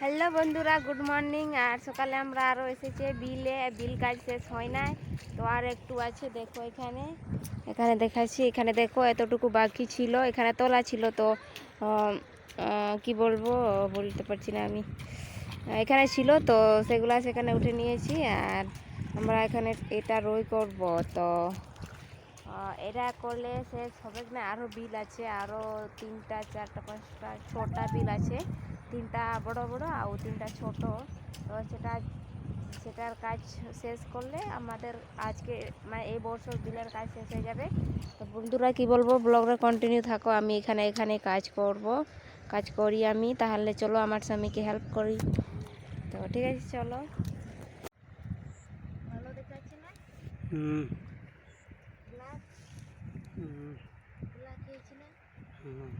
Hello বন্ধুরা, good morning. আর সকালে আমরা আরও এসেছি, বিলে, বিল কাজ শেষ হয় নাই। তো আর একটু আছে, দেখো এখানে। এখানে দেখাচ্ছি, এখানে দেখো এতটুকু বাকি ছিল, এখানে তোলা ছিল তো কি বলব, বলতে পারছি না আমি। এখানে ছিল তো, সেগুলা সেখানে উঠে নিয়েছি, আর আমরা এখানে এটা রই করব তো। এটা করলে শেষ হবে না আরও বিল আছে আরও তিনটা, চারটা, পাঁচটা, ছটা বিল আছে। তিনটা বড় বড় আর তিনটা ছোট। তো সেটা সেটার কাজ শেষ করলে আমাদের আজকে মানে এই বছর বিলের কাজ শেষ হয়ে যাবে। তো বন্ধুরা কি বলব? ব্লগটা কন্টিনিউ থাকো। আমি এখানে এখানে কাজ করব। কাজ করি আমি। তাহলে চলো আমার স্বামীকে হেল্প করি। তো ঠিক আছে চলো। ভালো দেখাচ্ছে না? হুম। হুম, হুম।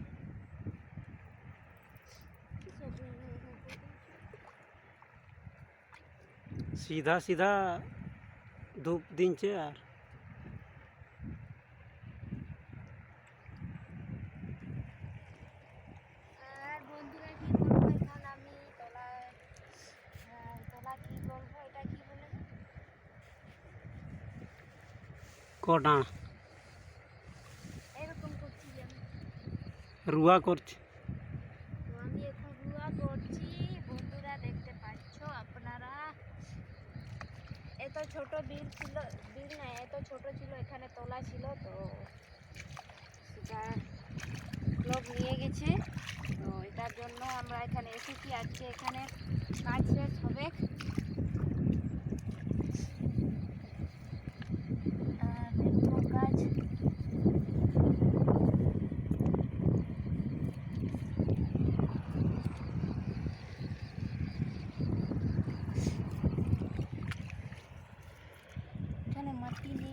তলা কি করব এটা কি বলে? কটা? এরকম করছি যে আমি। রুয়া করছে তো আমি এখন রুয়া করছি বন্ধুরা দেখতে পাচ্ছ আপনারা এত ছোট বিল ছিল বিল না এত ছোট ছিল এখানে তোলা ছিল, তো সেটা লোক নিয়ে গেছে। তো এটার জন্য আমরা এখানে এসেছি। আজকে এখানে কাজ শেষ হবে আর দেখব কাজ এখানে মাটি নেই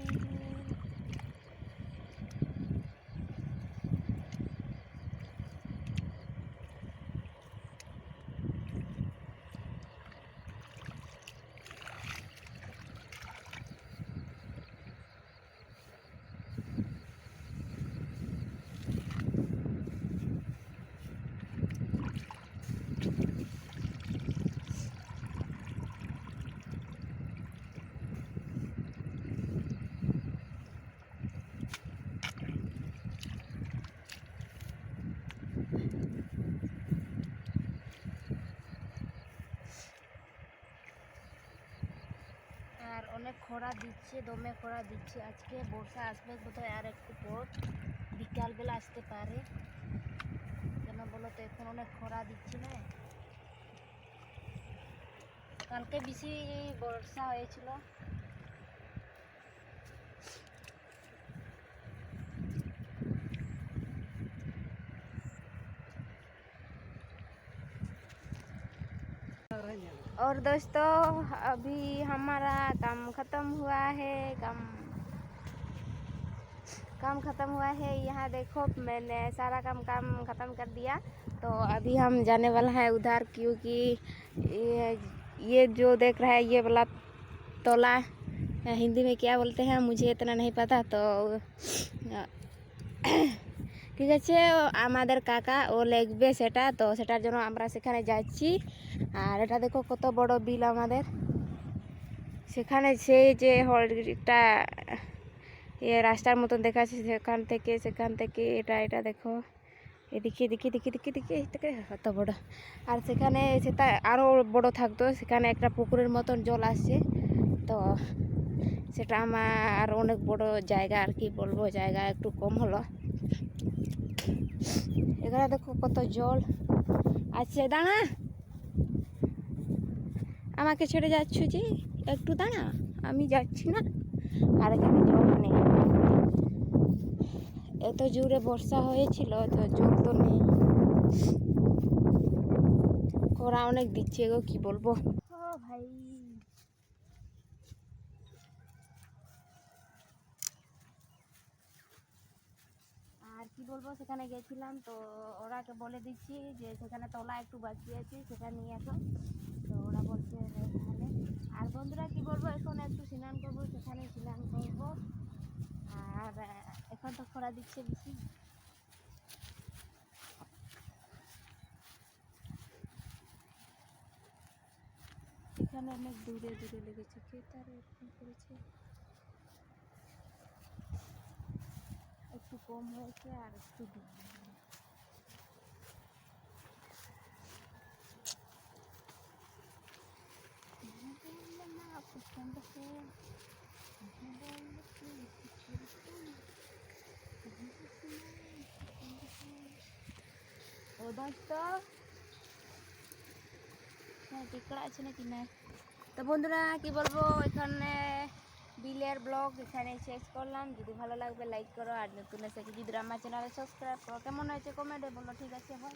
আর অনেক খরা দিচ্ছে, দমে খরা দিচ্ছে। আজকে বর্ষা আসবে বোধহয় আর একটু পর। বিকালবেলা আসতে পারে। কেন বলো তো, এখন অনেক খরা দিচ্ছে না। কালকে বেশি বর্ষা হয়েছিল। और दोस्तों, अभी हमारा काम ख़त्म हुआ है, काम काम ख़त्म हुआ है। यहाँ देखो, मैंने सारा काम काम ख़त्म कर दिया। तो अभी हम जाने वाला है उधर, क्योंकि ये ये जो देख रहा है, ये वाला तोला, हिंदी में क्या बोलते हैं, मुझे इतना नहीं पता तो ঠিক আছে আমাদের কাকা, ও লেখবে সেটা, তো সেটার জন্য আমরা সেখানে যাচ্ছি। আর এটা দেখো কত বড় বিল আমাদের। সেখানে সেই যে হলটা, এ রাস্তার মতন দেখাচ্ছে, সেখান থেকে সেখান থেকে, এটা এটা দেখো। এদিকে এদিকে এদিকে এদিকে এদিকে এদিকে, কত বড়। আর সেখানে সেটা আরও বড় থাকতো, সেখানে একটা পুকুরের মতন জল আসছে। তো সেটা আমার অনেক বড় জায়গা আর কি বলব, জায়গা একটু কম হলো। এখানে দেখো কত জল। আছে দাঁড়া। আমাকে ছেড়ে যাচ্ছ যে? একটু দাঁড়া, আমি যাচ্ছি না। আর এখানে জল নেই। এত জোরে বর্ষা হয়েছিল তো জল তো নেই। খরা অনেক দিচ্ছে গো, কি বলব? ভাই আর কি বলব, সেখানে গেছিলাম। তো ওরাকে বলে দিচ্ছি যে, সেখানে তলা একটু বাকি আছে সেটা নিয়ে আসো। তো ওরা বলছে যে তাহলে। আর বন্ধুরা, কি বলব, এখন একটু স্নান করব, সেখানে স্নান করব। আর এখন তো খরা দিচ্ছে বেশি। এখানে অনেক দূরে দূরে লেগেছে, কে তার করেছে? একটু কম হয়েছে আর একটু দূরে না পছন্দ হয় ও দোস্ত হ্যাঁ টিকড়া আছে নাকি না তো বন্ধুরা কি বলব এখানে বিলের ব্লগ এখানে শেষ করলাম। যদি ভালো লাগবে লাইক করো। আর নতুন এসে যদি আমার চ্যানেলে সাবস্ক্রাইব করো। কেমন হয়েছে কমেন্টে বলো, ঠিক আছে ভাই?